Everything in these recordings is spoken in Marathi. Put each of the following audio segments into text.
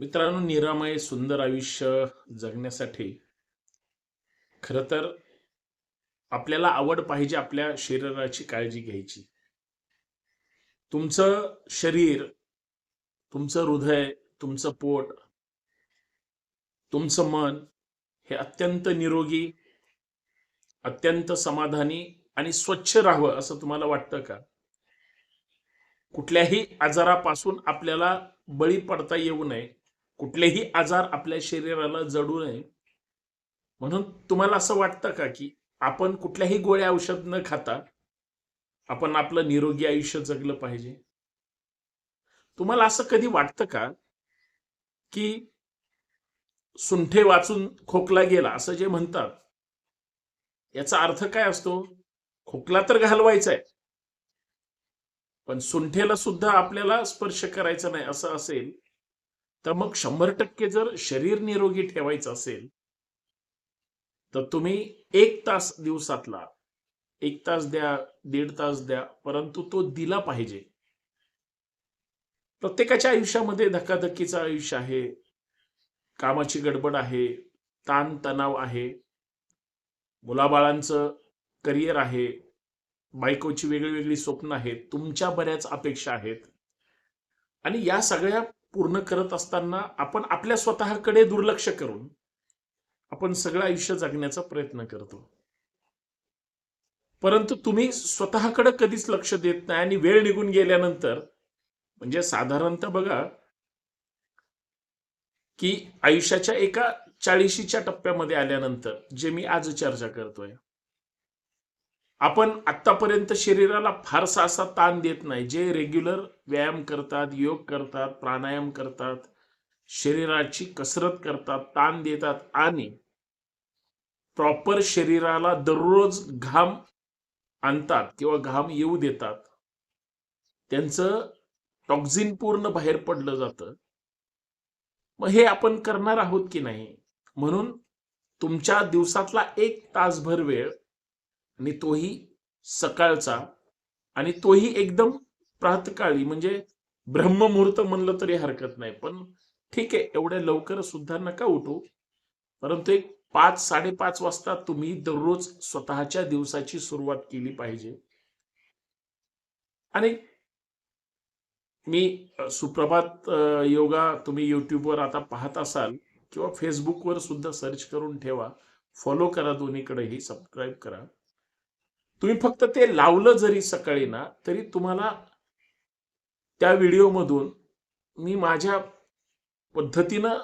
मित्रांनो निरामय सुंदर आयुष्य जगण्यासाठी खरं तर आपल्याला आवड पाहिजे आपल्या शरीराची काळजी घ्यायची. तुमचं शरीर तुमचं हृदय तुमचं पोट तुमचं मन हे अत्यंत निरोगी अत्यंत समाधानी आणि स्वच्छ राहावं असं तुम्हाला वाटतं का? कुठल्याही आजारापासून आपल्याला बळी पडता येऊ नये. कुठलेही आजार आपल्या शरीराला जडू नये. म्हणून तुम्हाला असं वाटतं का की आपण कुठल्याही गोळ्या औषध न खाता आपण आपलं निरोगी आयुष्य जगलं पाहिजे? तुम्हाला असं कधी वाटतं का की सुंठे वाचून खोकला गेला असं जे म्हणतात याचा अर्थ काय असतो? खोकला तर घालवायचा आहे पण सुंठेला सुद्धा आपल्याला स्पर्श करायचा नाही असं असेल तर मग शंभर टक्के जर शरीर निरोगी ठेवायचं असेल तर तुम्ही एक तास दिवसातला एक तास द्या दीड तास द्या परंतु तो दिला पाहिजे. प्रत्येकाच्या आयुष्यामध्ये धकाधकीचं आयुष्य आहे कामाची गडबड आहे ताण तणाव आहे मुलाबाळांचं करिअर आहे बायकोची वेगळी वेगळी स्वप्न आहेत तुमच्या बऱ्याच अपेक्षा आहेत. आणि या सगळ्या पूर्ण करत असताना आपण आपल्या स्वतःकडे दुर्लक्ष करून आपण सगळं आयुष्य जगण्याचा प्रयत्न करतो. परंतु तुम्ही स्वतःकडे कधीच लक्ष देत नाही आणि वेळ निघून गेल्यानंतर म्हणजे साधारणतः बघा की आयुष्याच्या एका चाळीशीच्या टप्प्यामध्ये आल्यानंतर जे मी आज चर्चा करतोय आपण आतापर्यंत शरीराला फारसा असा ताण देत नाही. जे रेग्युलर व्यायाम करतात योग करतात प्राणायाम करतात शरीराची कसरत करतात ताण देतात आणि प्रॉपर शरीराला दररोज घाम आणतात किंवा घाम येऊ देतात त्यांचं टॉक्झिन पूर्ण बाहेर पडलं जातं. मग हे आपण करणार आहोत की नाही? म्हणून तुमच्या दिवसातला एक तासभर वेळ आणि तोही सकाळचा आणि तोही एकदम प्रातकाळी म्हणजे ब्रह्ममुहूर्त म्हणलं तरी हरकत नाही. पण ठीक आहे एवढ्या लवकर सुद्धा नका उठू. परंतु एक पाच साडेपाच वाजता तुम्ही दररोज स्वतःच्या दिवसाची सुरुवात केली पाहिजे. आणि मी सुप्रभात योगा तुम्ही युट्यूबवर आता पाहत असाल किंवा फेसबुकवर सुद्धा सर्च करून ठेवा. फॉलो करा दोन्हीकडेही सबस्क्राईब करा. तुम्ही फक्त ते लावलं जरी सकाळी ना तरी तुम्हाला त्या व्हिडिओमधून मी माझ्या पद्धतीनं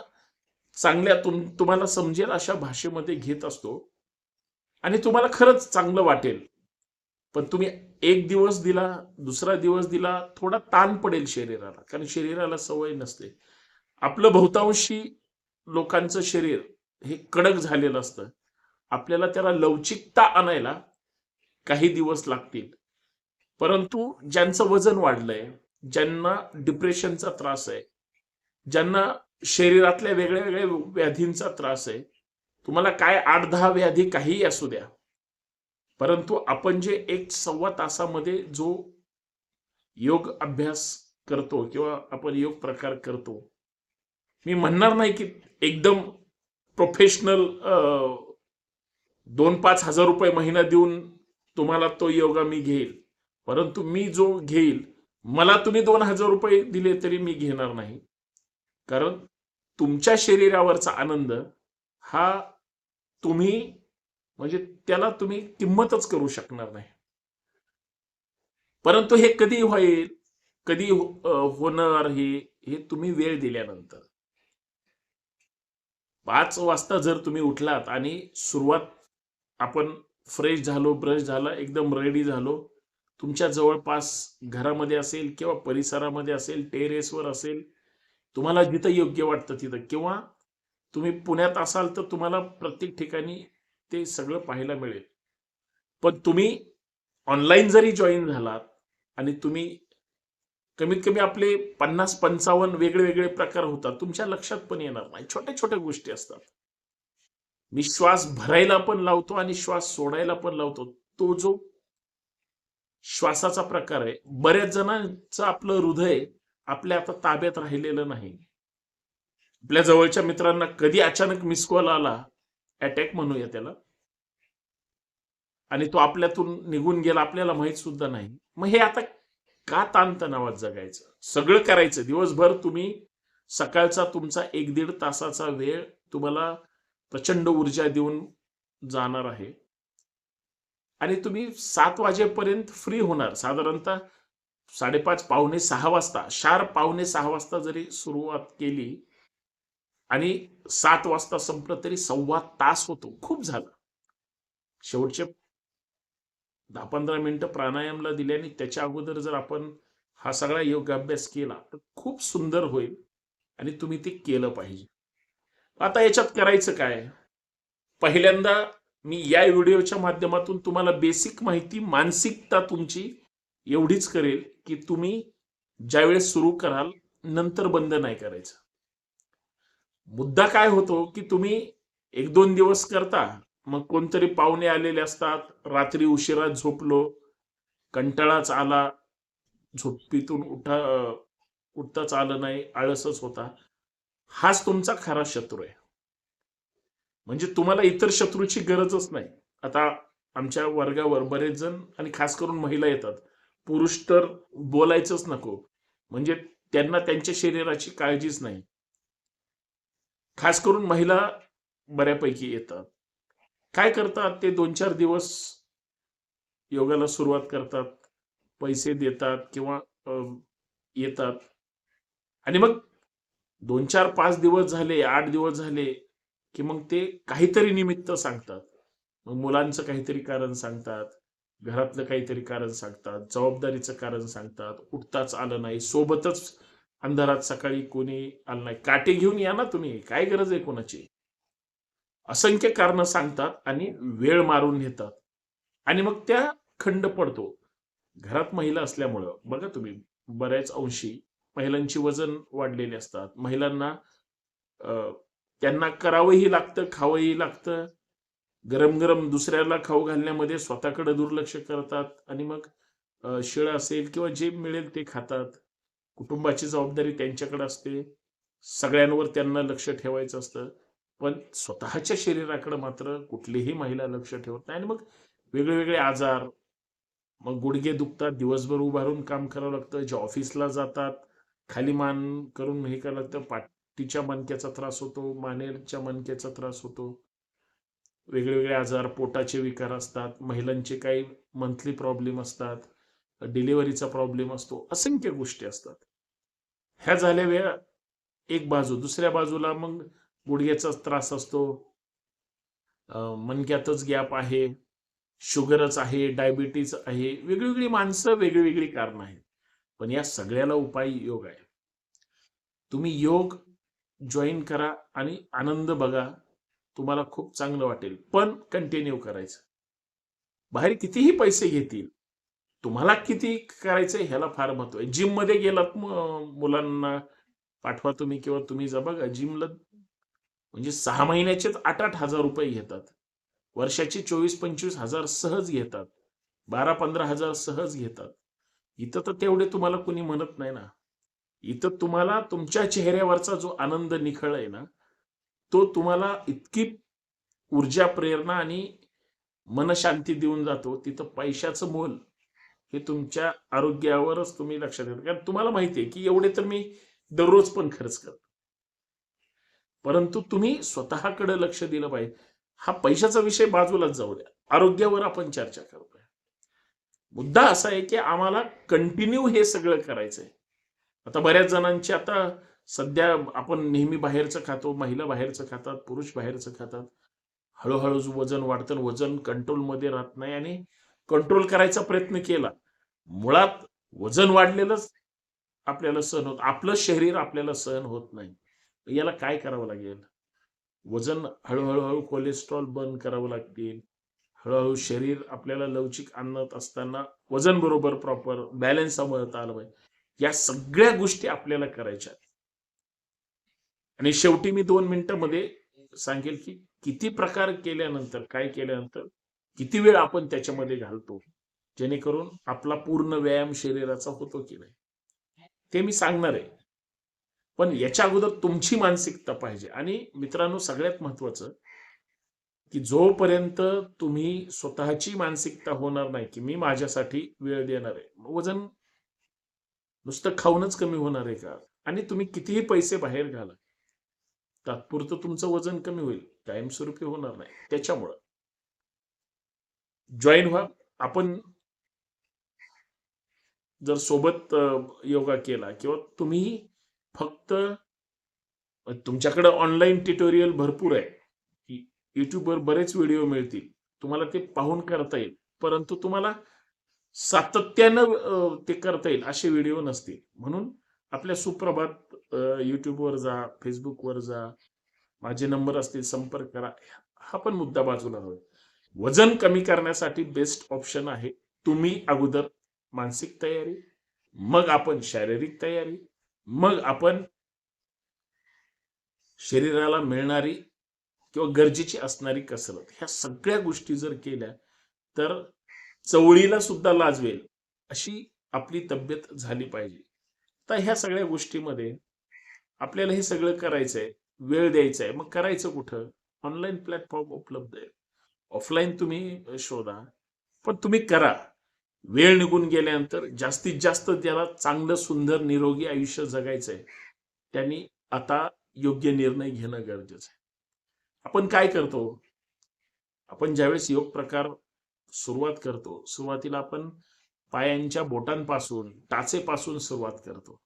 चांगल्या तुम तुम्हाला समजेल अशा भाषेमध्ये घेत असतो. आणि तुम्हाला खरंच चांगलं वाटेल. पण तुम्ही एक दिवस दिला दुसरा दिवस दिला थोडा ताण पडेल शरीराला. कारण शरीराला सवय नसते. आपलं बहुतांशी लोकांचं शरीर हे कडक झालेलं असतं. आपल्याला त्याला लवचिकता आणायला काही दिवस लागतील. परंतु ज्यांचं वजन वाढलंय ज्यांना डिप्रेशनचा त्रास आहे ज्यांना शरीरातल्या वेगळ्या वेगळ्या व्याधींचा त्रास आहे तुम्हाला काय आठ दहा व्याधी काहीही असू द्या. परंतु आपण जे एक सव्वा तासामध्ये जो योग अभ्यास करतो किंवा आपण योग प्रकार करतो मी म्हणणार नाही की एकदम प्रोफेशनल दोन पाच हजार रुपये महिना देऊन तुम्हाला तो योगा मी घेईल. परंतु मी जो घेईल मला तुम्ही दोन हजार रुपये दिले तरी मी घेणार नाही. कारण तुमच्या शरीरावरचा आनंद हा तुम्ही म्हणजे त्याला तुम्ही किंमतच करू शकणार नाही. परंतु हे कधी होईल कधी हो, होणार हे हे तुम्ही वेळ दिल्यानंतर. पाच वाजता जर तुम्ही उठलात आणि सुरुवात आपण फ्रेश झालो ब्रश झाला एकदम रेडी झालो. तुमच्या जवळपास घरामध्ये असेल किंवा परिसरामध्ये असेल टेरेसवर असेल तुम्हाला जिथं योग्य वाटतं तिथं. किंवा तुम्ही पुण्यात असाल तर तुम्हाला प्रत्येक ठिकाणी ते सगळं पाहायला मिळेल. पण तुम्ही ऑनलाईन जरी जॉईन झालात आणि तुम्ही कमीत कमी आपले पन्नास पंचावन्न वेगळे वेगळे प्रकार होतात तुमच्या लक्षात पण येणार नाही. छोट्या छोट्या गोष्टी असतात. मी श्वास भरायला पण लावतो आणि श्वास सोडायला पण लावतो. तो जो श्वासाचा प्रकार आहे बऱ्याच जणांचं आपलं हृदय आपल्या आता ताब्यात राहिलेलं नाही. आपल्या जवळच्या मित्रांना कधी अचानक मिस कॉल आला अटॅक म्हणूया त्याला. आणि तो आपल्यातून निघून गेला आपल्याला माहीत सुद्धा नाही. मग हे आता का ताणतणावात जगायचं? सगळं करायचं. दिवसभर तुम्ही सकाळचा तुमचा एक दीड तासाचा वेळ तुम्हाला प्रचंड ऊर्जा देऊन जाणार आहे. आणि तुम्ही सात वाजेपर्यंत फ्री होणार. साधारणतः साडेपाच पावणे सहा वाजता शार्प पावणे सहा वाजता जरी सुरुवात केली आणि सात वाजता संपलं तरी सव्वा तास होतो. खूप झालं. शेवटचे दहा पंधरा मिनिटं प्राणायामला दिले आणि त्याच्या अगोदर जर आपण हा सगळा योगाभ्यास केला तर खूप सुंदर होईल आणि तुम्ही ते केलं पाहिजे. आता याच्यात करायचं काय? पहिल्यांदा मी या व्हिडिओच्या माध्यमातून तुम्हाला बेसिक माहिती मानसिकता तुमची एवढीच करेल की तुम्ही ज्यावेळेस सुरू कराल नंतर बंद नाही करायचं. मुद्दा काय होतो की तुम्ही एक दोन दिवस करता मग कोणतरी पाहुणे आलेले असतात रात्री उशिरा झोपलो कंटाळाच आला झोपीतून उठा उठताच आलं नाही आळसच होता. हाच तुमचा खरा शत्रू आहे. म्हणजे तुम्हाला इतर शत्रूची गरजच नाही. आता आमच्या वर्गावर बरेच जण आणि खास करून महिला येतात. पुरुष तर बोलायचंच नको. म्हणजे त्यांना त्यांच्या शरीराची काळजीच नाही. खास करून महिला बऱ्यापैकी येतात. काय करतात? ते दोन चार दिवस योगाला सुरुवात करतात. पैसे देतात किंवा येतात. आणि मग दोन चार पाच दिवस झाले आठ दिवस झाले की मग ते काहीतरी निमित्त सांगतात. मग मुलांचं काहीतरी कारण सांगतात घरातलं काहीतरी कारण सांगतात जबाबदारीचं कारण सांगतात उठताच आलं नाही सोबतच अंधारात सकाळी कोणी आलं नाही. काटे घेऊन या ना तुम्ही काय गरज आहे कोणाची? असंख्य कारण सांगतात आणि वेळ मारून नेतात आणि मग त्या खंड पडतो. घरात महिला असल्यामुळं बघा तुम्ही बऱ्याच अंशी महिलांची वजन वाढलेली असतात. महिलांना त्यांना करावंही लागतं खावंही लागतं. गरम गरम दुसऱ्याला खाऊ घालण्यामध्ये स्वतःकडे दुर्लक्ष करतात आणि मग शिळ असेल किंवा जे मिळेल ते खातात. कुटुंबाची जबाबदारी त्यांच्याकडे असते. सगळ्यांवर त्यांना लक्ष ठेवायचं असतं. पण स्वतःच्या शरीराकडे मात्र कुठलीही महिला लक्ष ठेवत नाही आणि मग वेगळेवेगळे आजार मग गुडघे दुखतात दिवसभर उभारून काम करावं लागतं जे ऑफिसला जातात खाली मान करून हे करावं तर पाठीच्या मणक्याचा त्रास होतो मानेच्या मणक्याचा त्रास होतो. वेगवेगळे आजार पोटाचे विकार असतात महिलांचे काही मंथली प्रॉब्लेम असतात डिलिव्हरीचा प्रॉब्लेम असतो असंख्य गोष्टी असतात. ह्या झाल्या वेळा एक बाजू दुसऱ्या बाजूला मग गुडघ्याचा त्रास असतो. मनक्यातच गॅप आहे शुगरच आहे डायबिटीज आहे वेगळीवेगळी माणसं वेगळीवेगळी कारणं आहेत. पण या सगळ्याला उपाय योग आहे. तुम्ही योग जॉईन करा आणि आनंद बघा. तुम्हाला खूप चांगलं वाटेल. पण कंटिन्यू करायचं. बाहेर कितीही पैसे घेतील तुम्हाला किती करायचं ह्याला फार महत्त्व आहे. जिममध्ये गेलात मुलांना पाठवा तुम्ही किंवा तुम्ही जा बघा. जिमला म्हणजे सहा महिन्याचेच आठ आठ हजार रुपये घेतात. वर्षाचे चोवीस पंचवीस हजार सहज घेतात. बारा पंधरा हजार सहज घेतात. इथं तर तेवढे तुम्हाला कुणी म्हणत नाही ना. इथं तुम्हाला तुमच्या चेहऱ्यावरचा जो आनंद निखळ आहे ना तो तुम्हाला इतकी ऊर्जा प्रेरणा आणि मनशांती देऊन जातो. तिथं पैशाचं मोल हे तुमच्या आरोग्यावरच तुम्ही लक्षात ठेवा कारण तुम्हाला माहिती आहे की एवढे तर मी दररोज पण खर्च करतो. परंतु तुम्ही स्वतःकडे लक्ष दिलं पाहिजे. हा पैशाचा विषय बाजूलाच जाऊ द्या. आरोग्यावर आपण चर्चा करतो मुद्दा असा आहे की आम्हाला कंटिन्यू हे सगळं करायचंय. आता बऱ्याच जणांची आता सध्या आपण नेहमी बाहेरचं खातो महिला बाहेरचं खातात पुरुष बाहेरचं खातात. हळूहळू वजन वाढतं वजन कंट्रोलमध्ये राहत नाही आणि कंट्रोल करायचा प्रयत्न केला. मुळात वजन वाढलेलंच आपल्याला सहन होत आपलं शरीर आपल्याला सहन होत नाही. याला काय करावं लागेल? वजन हळूहळू हळू कोलेस्ट्रॉल बंद करावं लागतील. हळूहळू शरीर आपल्याला लवचिक आणत असताना वजन बरोबर प्रॉपर बॅलन्स सांभाळता आलं पाहिजे. या सगळ्या गोष्टी आपल्याला करायच्या आणि शेवटी मी दोन मिनिटांमध्ये सांगेल की किती प्रकार केल्यानंतर काय केल्यानंतर किती वेळ आपण त्याच्यामध्ये घालतो जेणेकरून आपला पूर्ण व्यायाम शरीराचा होतो की नाही. ते मी सांगणार आहे. पण याच्या अगोदर तुमची मानसिकता पाहिजे. आणि मित्रांनो सगळ्यात महत्वाचं की जोपर्यंत तुम्ही स्वतःची मानसिकता होणार नाही की मी माझ्यासाठी वेळ देणार आहे वजन नुसतं खाऊनच कमी होणार आहे का? आणि तुम्ही कितीही पैसे बाहेर घाला तात्पुरतं तुमचं वजन कमी होईल कायमस्वरूपी होणार नाही. त्याच्यामुळं जॉईन व्हा. आपण जर सोबत योगा केला किंवा तुम्ही फक्त तुमच्याकडे ऑनलाईन ट्युटोरियल भरपूर आहे. युट्यूबवर बरेच व्हिडिओ मिळतील. तुम्हाला ते पाहून करता येईल. परंतु तुम्हाला सातत्यानं ते करता येईल असे व्हिडिओ नसतील. म्हणून आपल्या सुप्रभात युट्यूबवर जा फेसबुकवर जा माझे नंबर असतील संपर्क करा. हा पण मुद्दा बाजूला राहू वजन कमी करण्यासाठी बेस्ट ऑप्शन आहे तुम्ही अगोदर मानसिक तयारी मग आपण शारीरिक तयारी मग आपण शरीराला मिळणारी किंवा गरजेची असणारी कसरत ह्या सगळ्या गोष्टी जर केल्या तर चवळीला सुद्धा लाजवेल अशी आपली तब्येत झाली पाहिजे. तर ह्या सगळ्या गोष्टीमध्ये आपल्याला हे सगळं करायचंय वेळ द्यायचा आहे मग करायचं कुठं? ऑनलाईन प्लॅटफॉर्म उपलब्ध आहे. ऑफलाईन तुम्ही शोधा पण तुम्ही करा. वेळ निघून गेल्यानंतर जास्तीत जास्त त्याला चांगलं सुंदर निरोगी आयुष्य जगायचंय त्यांनी आता योग्य निर्णय घेणं गरजेचं आहे. आपण काय करतो? आपण ज्यावेळेस योग प्रकार सुरुवात करतो सुरुवातीला आपण पायांच्या बोटांपासून टाचेपासून सुरुवात करतो.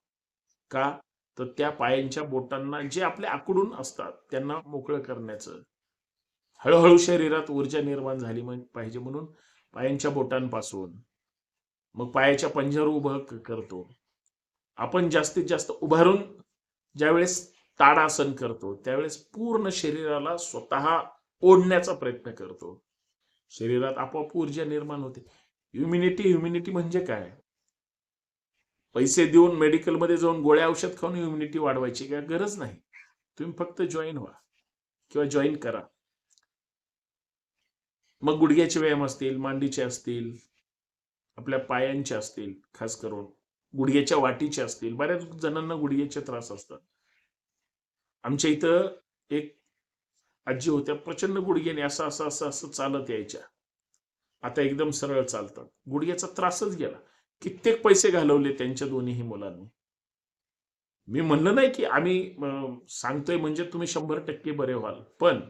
का? तर त्या पायांच्या बोटांना जे आपले आकडून असतात त्यांना मोकळं करण्याचं. हळूहळू शरीरात ऊर्जा निर्माण झाली पाहिजे म्हणून पायांच्या बोटांपासून. मग पायाच्या पंजर उभं करतो. आपण जास्तीत जास्त उभारून ज्यावेळेस ताडासन करतो. त्यावेळेस पूर्ण शरीराला स्वतः ओढण्याचा प्रयत्न करतो. शरीरात आपोआप ऊर्जा निर्माण होते. ह्युमिनिटी ह्युमिनिटी म्हणजे काय? पैसे देऊन मेडिकलमध्ये जाऊन गोळ्या औषध खाऊन ह्युमिनिटी वाढवायची काय गरज नाही. तुम्ही फक्त जॉईन व्हा किंवा जॉईन करा. मग गुडघ्याचे व्यायाम असतील मांडीचे असतील आपल्या पायांचे असतील खास करून गुडघ्याच्या वाटीचे असतील. बऱ्याच जणांना गुडघ्याचे त्रास असतात. आमच्या इथं एक आजी होत्या प्रचंड गुडघ्याने असं असं असं असं चालत यायच्या. आता एकदम सरळ चालतात. गुडघ्याचा त्रासच गेला. कित्येक पैसे घालवले त्यांच्या दोन्हीही मुलांनी. मी म्हणलं नाही की आम्ही सांगतोय म्हणजे तुम्ही शंभर टक्के बरे व्हाल. पण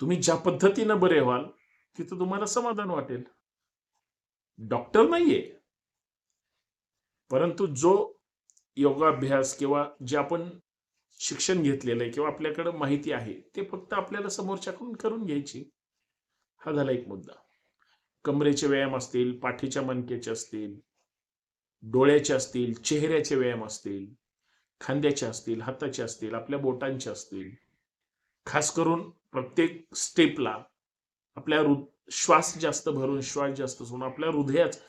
तुम्ही ज्या पद्धतीनं बरे व्हाल तिथं तुम्हाला समाधान वाटेल. डॉक्टर नाहीये. परंतु जो योगाभ्यास किंवा जे आपण शिक्षण घेतलेलं आहे किंवा आपल्याकडे माहिती आहे ते फक्त आपल्याला समोरच्याकडून करून घ्यायची. हा झाला एक मुद्दा. कमरेचे व्यायाम असतील पाठीच्या मनकेचे असतील डोळ्याचे असतील चेहऱ्याचे व्यायाम असतील खांद्याचे असतील हाताचे असतील आपल्या बोटांचे असतील. खास करून प्रत्येक स्टेपला आपल्या हृ- श्वास जास्त भरून श्वास जास्त सोडून आपल्या हृदयाच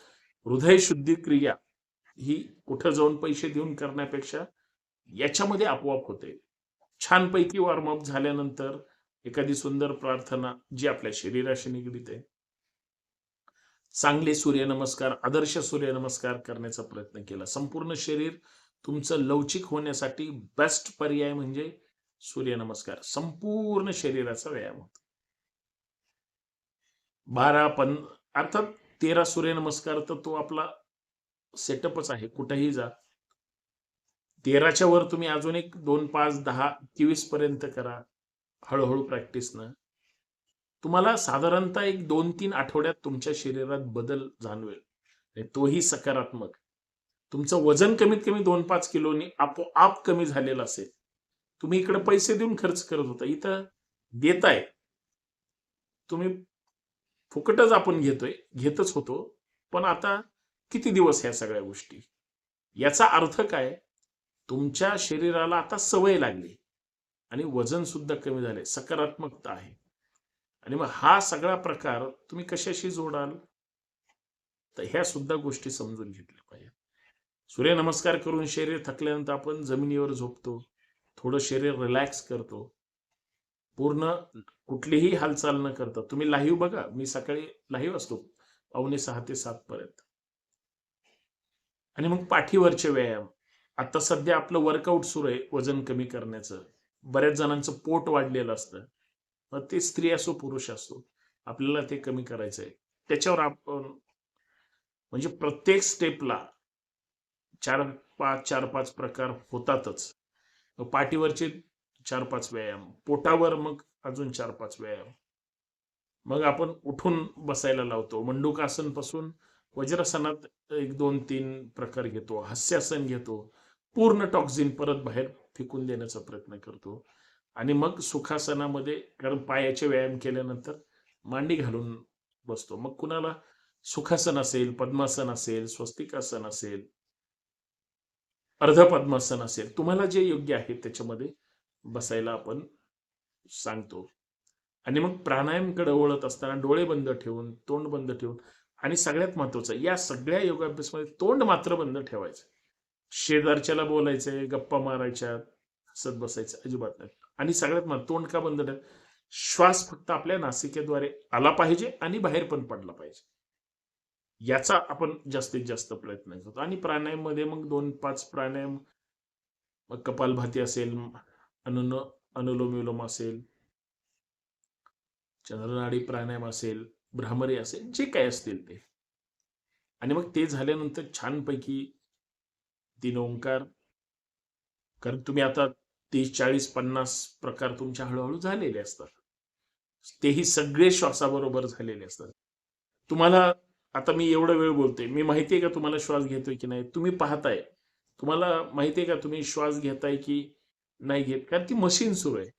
हृदय शुद्धी क्रिया ही कुठं जाऊन पैसे देऊन करण्यापेक्षा याच्यामध्ये आपोआप होते. छानपैकी वॉर्मअप झाल्यानंतर एखादी सुंदर प्रार्थना जी आपल्या शरीराशी निगडीत आहे. चांगले सूर्यनमस्कार आदर्श सूर्यनमस्कार करण्याचा प्रयत्न केला. संपूर्ण शरीर तुमचं लवचिक होण्यासाठी बेस्ट पर्याय म्हणजे सूर्यनमस्कार. संपूर्ण शरीराचा व्यायाम होतो. बारा पन अर्थात तेरा सूर्यनमस्कार तर तो आपला सेटअपच आहे. कुठेही जा. तेराच्या वर तुम्ही अजून एक दोन पाच दहा तेवीस पर्यंत करा हळूहळू प्रॅक्टिसनं तुम्हाला साधारणतः एक दोन तीन आठवड्यात तुमच्या शरीरात बदल जाणवेल. आणि तोही सकारात्मक. तुमचं वजन कमीत कमी दोन पाच किलोनी आपोआप कमी झालेलं असेल. तुम्ही इकडे पैसे देऊन खर्च करत होता. इथं देताय. तुम्ही फुकटच आपण घेतोय. घेतच होतो. पण आता किती दिवस ह्या सगळ्या गोष्टी? याचा अर्थ काय? तुमच्या शरीराला आता सवय लागली. आणि वजन सुद्धा कमी झाले. सकारात्मकता आहे. आणि मग हा सगळा प्रकार तुम्ही कशाशी जोडाल? तर ह्या सुद्धा गोष्टी समजून घेतल्या पाहिजे. सूर्यनमस्कार करून शरीर थकल्यानंतर आपण जमिनीवर झोपतो. थोडं शरीर रिलॅक्स करतो. पूर्ण कुठलीही हालचाल न करता. तुम्ही लाईव्ह बघा. मी सकाळी लाईव्ह असतो. पावणे सहा ते सात पर्यंत. आणि मग पाठीवरचे व्यायाम. आता सध्या आपलं वर्कआउट सुरू आहे वजन कमी करण्याचं. बऱ्याच जणांचं पोट वाढलेलं असतं. मग ते स्त्री असो पुरुष असो आपल्याला ते कमी करायचं आहे त्याच्यावर आपण म्हणजे प्रत्येक स्टेपला चार पाच चार पाच प्रकार होतातच. पाठीवरचे चार पाच व्यायाम पोटावर मग अजून चार पाच व्यायाम. मग आपण उठून बसायला लावतो. मंडुकासनपासून वज्रासनात एक दोन तीन प्रकार घेतो. हास्यासन घेतो. पूर्ण टॉक्झिन परत बाहेर फेकून देण्याचा प्रयत्न करतो. आणि मग सुखासनामध्ये कारण पायाचे व्यायाम केल्यानंतर मांडी घालून बसतो. मग कुणाला सुखासन असेल पद्मासन असेल स्वस्तिकासन असेल अर्ध पद्मासन असेल तुम्हाला जे योग्य आहे त्याच्यामध्ये बसायला आपण सांगतो. आणि मग प्राणायामकडे वळत असताना डोळे बंद ठेवून तोंड बंद ठेवून आणि सगळ्यात महत्वाचं या सगळ्या योगाभ्यासमध्ये तोंड मात्र बंद ठेवायचं. शेजारच्याला बोलायचंय गप्पा मारायच्या हसत बसायचं अजिबात नाही. आणि सगळ्यात मग तोंड का बंद श्वास फक्त आपल्या नासिकेद्वारे आला पाहिजे आणि बाहेर पण पडला पाहिजे. याचा आपण जास्तीत जास्त प्रयत्न करतो. आणि प्राणायाममध्ये मग दोन पाच प्राणायाम मग कपालभाती असेल अनुन अनुलोम विलोम असेल चंद्रनाडी प्राणायाम असेल भ्रामरी असेल जे काय असतील ते. आणि मग ते झाल्यानंतर छानपैकी तीन ओंकार. कारण तुम्ही आता तीस चाळीस पन्नास प्रकार तुमच्या हळूहळू झालेले असतात. तेही सगळे श्वासाबरोबर झालेले असतात. तुम्हाला आता मी एवढा वेळ बोलते मी माहिती आहे का तुम्हाला श्वास घेतोय की नाही? तुम्ही पाहताय. तुम्हाला माहिती आहे का तुम्ही श्वास घेताय की नाही घेत? कारण ती मशीन सुरू आहे.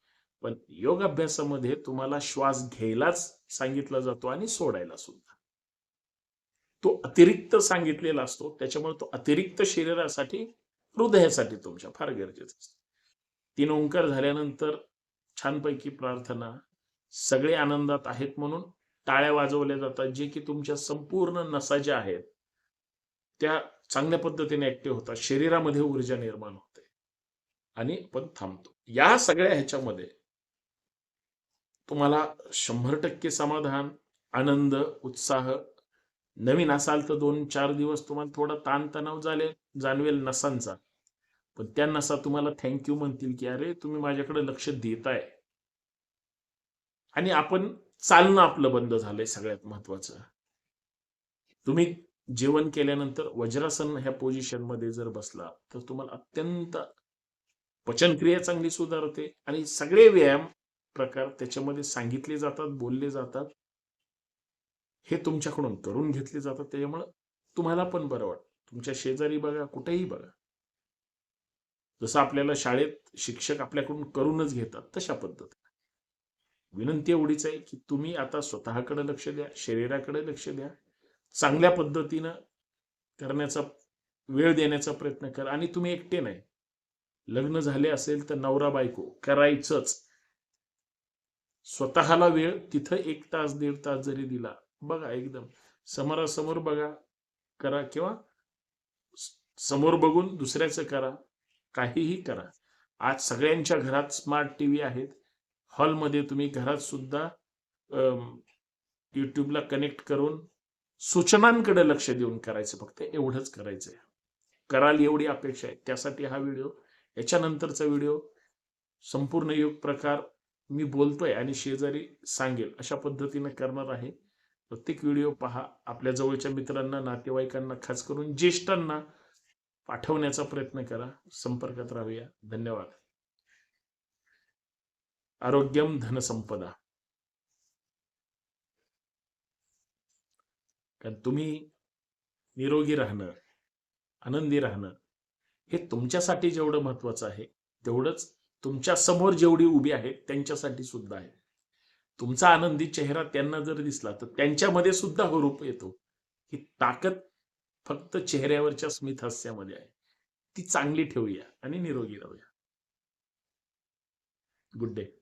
पण योग अभ्यासामध्ये तुम्हाला श्वास घ्यायलाच सांगितला जातो आणि सोडायला सुद्धा. तो अतिरिक्त सांगितलेला असतो. त्याच्यामुळे तो अतिरिक्त शरीरासाठी हृदयासाठी तुमच्या फार गरजेचं असतं. तीन ओंकार झाल्यानंतर छानपैकी प्रार्थना सगळे आनंदात आहेत म्हणून टाळ्या वाजवल्या जातात. जे की तुमच्या संपूर्ण नसा ज्या आहेत त्या चांगल्या पद्धतीने ऍक्टिव्ह होतात. शरीरामध्ये ऊर्जा निर्माण होते. आणि पण थांबतो. या सगळ्या ह्याच्यामध्ये तुम्हाला शंभर टक्के समाधान आनंद उत्साह नवीन असाल तर दोन चार दिवस तुम्हाला थोडा ताणतणाव झाले जाणवेल नसांचा. पण त्या नसा तुम्हाला थँक्यू म्हणतील की अरे तुम्ही माझ्याकडे लक्ष देताय. आणि आपण चालणं आपलं बंद झालंय सगळ्यात महत्वाचं. तुम्ही जेवण केल्यानंतर वज्रासन ह्या पोझिशनमध्ये जर बसला तर तुम्हाला अत्यंत पचनक्रिया चांगली सुधारते आणि सगळे व्यायाम प्रकार त्याच्यामध्ये सांगितले जातात बोलले जातात. हे तुमच्याकडून करून घेतले जातात. त्याच्यामुळं तुम्हाला पण बरं वाटतं. तुमच्या शेजारी बघा कुठेही बघा. जसं आपल्याला शाळेत शिक्षक आपल्याकडून करूनच घेतात तशा पद्धतीने. विनंती एवढीच आहे की तुम्ही आता स्वतःकडे लक्ष द्या शरीराकडे लक्ष द्या. चांगल्या पद्धतीनं करण्याचा वेळ देण्याचा प्रयत्न करा. आणि तुम्ही एकटे नाही. लग्न झाले असेल तर नवरा बायको करायचंच. स्वतःला वेळ तिथं एक तास दीड तास जरी दिला बघा एकदम. समोरासमोर बघा करा किंवा समोर बघून दुसऱ्याचं करा. काहीही करा. आज सगळ्यांच्या घरात स्मार्ट टीव्ही आहेत. हॉलमध्ये तुम्ही घरात सुद्धा युट्यूबला कनेक्ट करून सूचनांकडे लक्ष देऊन करायचं. फक्त एवढंच करायचंय. कराल एवढी अपेक्षा आहे. त्यासाठी हा व्हिडिओ याच्यानंतरचा व्हिडिओ संपूर्ण योग प्रकार मी बोलतोय आणि शेजारी सांगेल. अशा पद्धतीने करणार आहे. प्रत्येक व्हिडिओ पहा आपल्या जवळच्या मित्रांना नातेवाईकांना खास करून ज्येष्ठांना पाठवण्याचा प्रयत्न करा. संपर्कात राहूया. धन्यवाद. आरोग्यम धनसंपदा कारण तुम्ही निरोगी राहणं आनंदी राहणं हे तुमच्यासाठी जेवढं महत्वाचं आहे तेवढंच तुमच्यासमोर जेवढी उभी आहेत त्यांच्यासाठी सुद्धा आहे. तुमचा आनंदी चेहरा त्यांना जर दिसला तर त्यांच्यामध्ये सुद्धा हुरूप येतो. ही ताकद फक्त चेहऱ्यावरच्या स्मित हास्यामध्ये आहे. ती चांगली ठेवूया आणि निरोगी राहूया. Good day